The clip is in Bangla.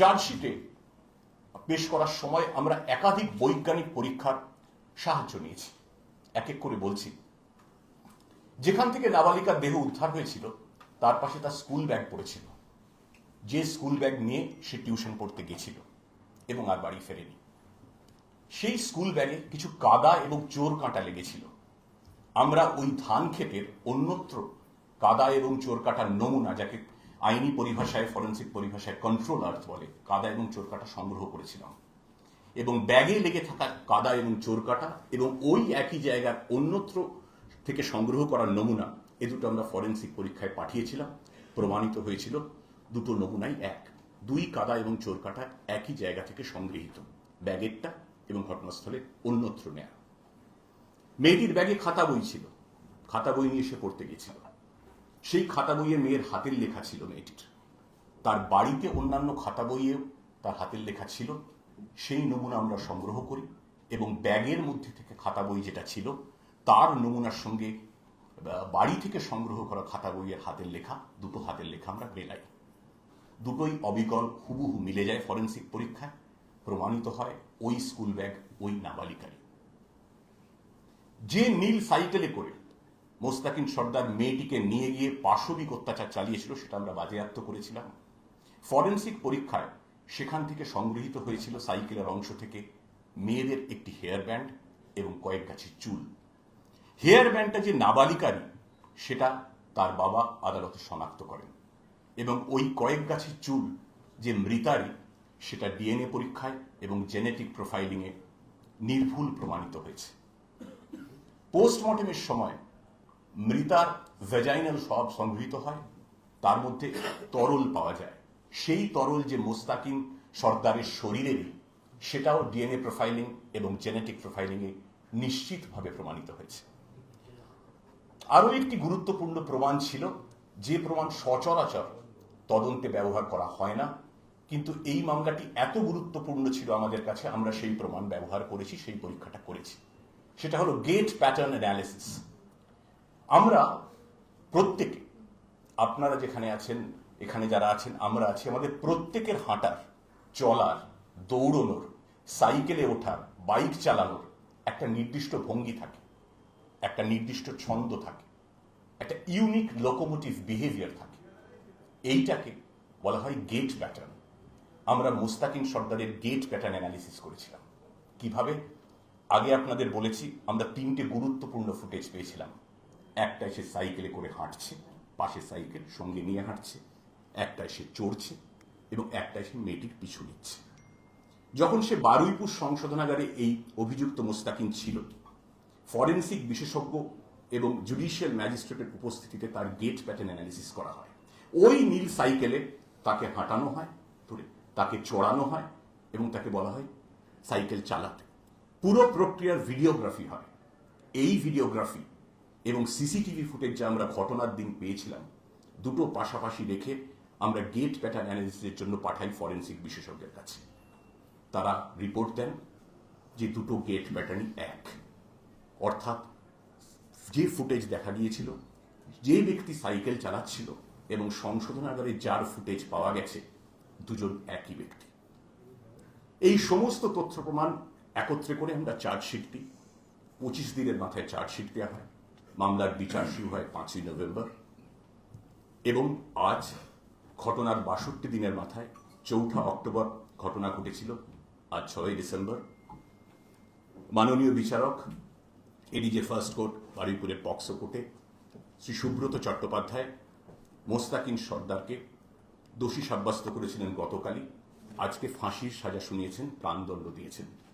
চার্জশিটে পেশ করার সময় আমরা একাধিক বৈজ্ঞানিক পরীক্ষার সাহায্য নিয়েছি। এক এক করে বলছি। যেখান থেকে নাবালিকার দেহ উদ্ধার হয়েছিল, তার পাশে তার স্কুল ব্যাগ পড়েছিল। যে স্কুল ব্যাগ নিয়ে সে টিউশন পড়তে গেছিল এবং আর বাড়ি ফেরেনি। সেই স্কুল ব্যাগে কিছু কাদা এবং চোর কাঁটা লেগেছিল। আমরা ওই ধান ক্ষেতের অন্যত্র কাদা এবং চোর কাটার নমুনা যাকে আইনি পরিভাষায়, ফরেন্সিক পরিভাষায় কন্ট্রোল আর্থ বলে, কাদা এবং চোর কাটা সংগ্রহ করেছিলাম। এবং ব্যাগে লেগে থাকা কাদা এবং চোর কাটা এবং ওই একই জায়গার অন্যত্র থেকে সংগ্রহ করার নমুনা, এ দুটো আমরা ফরেন্সিক পরীক্ষায় পাঠিয়েছিলাম। প্রমাণিত হয়েছিল, দুটো নমুনাই এক। দুই কাদা এবং চোর কাটা একই জায়গা থেকে সংগৃহীত। ব্যাগেরটা এবং ঘটনাস্থলে অন্যত্র নেয়া। মেয়েটির ব্যাগে খাতা বই ছিল। খাতা বই নিয়ে সে পড়তে গেছিল। সেই খাতা বইয়ে মেয়ের হাতের লেখা ছিল মেয়েটির। তার বাড়িতে অন্যান্য খাতা বইয়েও তার হাতের লেখা ছিল। সেই নমুনা আমরা সংগ্রহ করি এবং ব্যাগের মধ্যে থেকে খাতা বই যেটা ছিল, তার নমুনার সঙ্গে বাড়ি থেকে সংগ্রহ করা খাতা বইয়ের হাতের লেখা, দুটো হাতের লেখা আমরা মেলাই। দুটোই অবিকল, হুবহু মিলে যায় ফরেন্সিক পরীক্ষায়, প্রমাণিত হয় ওই স্কুল ব্যাগ, ওই নাবালিকারই। যে নীল সাইকেলে করে মোস্তাকিন সর্দার মেয়েটিকে নিয়ে গিয়ে পাশবিক অত্যাচার চালিয়েছিল, সেটা আমরা বাজেয়াপ্ত করেছিলাম। ফরেন্সিক পরীক্ষায় সেখান থেকে সংগৃহীত হয়েছিল সাইকেলের অংশ থেকে মেয়েদের একটি হেয়ার ব্যান্ড এবং কয়েক গাছের চুল। হেয়ার ব্যান্ডটা যে নাবালিকারী সেটা তার বাবা আদালতে শনাক্ত করেন এবং ওই কয়েক গাছের চুল যে মৃতারই, সেটা ডিএনএ পরীক্ষায় এবং জেনেটিক প্রোফাইলিংয়ে নির্ভুল প্রমাণিত হয়েছে। পোস্টমর্টেমের সময় মৃতার ভেজাইনাল সব সংগৃহীত হয়। তার মধ্যে তরল পাওয়া যায়। সেই তরল যে মোস্তাকিম সর্দারের শরীরেরই, সেটাও ডিএনএ প্রোফাইলিং এবং জেনেটিক প্রোফাইলিংয়ে নিশ্চিতভাবে প্রমাণিত হয়েছে। আরও একটি গুরুত্বপূর্ণ প্রমাণ ছিল, যে প্রমাণ সচরাচর তদন্তে ব্যবহার করা হয় না, কিন্তু এই মামলাটি এত গুরুত্বপূর্ণ ছিল আমাদের কাছে, আমরা সেই প্রমাণ ব্যবহার করেছি, সেই পরীক্ষাটা করেছি। সেটা হলো গেট প্যাটার্ন অ্যানালিসিস আমরা প্রত্যেকে, আপনারা যেখানে আছেন, এখানে যারা আছেন, আমরা আছি আমাদের প্রত্যেকের হাঁটার, চলার, দৌড়নোর, সাইকেলে ওঠার, বাইক চালানোর একটা নির্দিষ্ট ভঙ্গি থাকে, একটা নির্দিষ্ট ছন্দ থাকে, একটা ইউনিক লোকোমোটিভ বিহেভিয়ার থাকে। এইটাকে বলা হয় গেট প্যাটার্ন আমরা মুস্তাকিম সর্দারের গেট প্যাটার্ন অ্যানালিসিস করেছিলাম। কীভাবে? আগে আপনাদের বলেছি, আমরা তিনটে গুরুত্বপূর্ণ ফুটেজ পেয়েছিলাম। একটা সে সাইকেলে করে হাঁটছে পাশে সাইকেল সঙ্গে নিয়ে হাঁটছে একটায় সে চড়ছে এবং একটায় সে মেয়েটির পিছু নিচ্ছে। যখন সে বারুইপুর সংশোধনাগারে এই অভিযুক্ত মোস্তাকিম ছিল, ফরেন্সিক বিশেষজ্ঞ এবং জুডিশিয়াল ম্যাজিস্ট্রেটের উপস্থিতিতে তার গেট প্যাটার্ন অ্যানালিসিস করা হয়। ওই নীল সাইকেলে তাকে হাঁটানো হয়, ধরে তাকে চড়ানো হয় এবং তাকে বলা হয় সাইকেল চালাতে। পুরো প্রক্রিয়ার ভিডিওগ্রাফি হয় এই ভিডিওগ্রাফি এবং সিসিটিভি ফুটেজ যা আমরা ঘটনার দিন পেয়েছিলাম, দুটো পাশাপাশি রেখে আমরা গেট প্যাটার্ন অ্যানালিসিসের জন্য পাঠাই ফরেন্সিক বিশেষজ্ঞের কাছে। তারা রিপোর্ট দেন যে দুটো গেট প্যাটার্নই এক। অর্থাৎ যে ফুটেজ দেখা গিয়েছিল, যে ব্যক্তি সাইকেল চালাচ্ছিল এবং সংশোধনাগারে যার ফুটেজ পাওয়া গেছে, দুজন একই ব্যক্তি। এই সমস্ত তথ্য প্রমাণ একত্রে করে আমরা চার্জশিট দিই। পঁচিশ দিনের মাথায় চার্জশিট দেওয়া হয়। মামলার বিচার শুরু হয় পাঁচই নভেম্বর। এবং আজ ঘটনার বাষট্টি দিনের মাথায় চৌঠা অক্টোবর ঘটনা ঘটেছিল আজ ছয়ই ডিসেম্বর। মাননীয় বিচারক, এডিজে ফার্স্ট কোর্ট, বারুইপুরের পক্সো কোর্টে শ্রী সুব্রত চট্টোপাধ্যায়, মোস্তাকিন সর্দারকে দোষী সাব্যস্ত করেছিলেন গতকালই। আজকে ফাঁসির সাজা শুনিয়েছেন, প্রাণদণ্ড দিয়েছেন।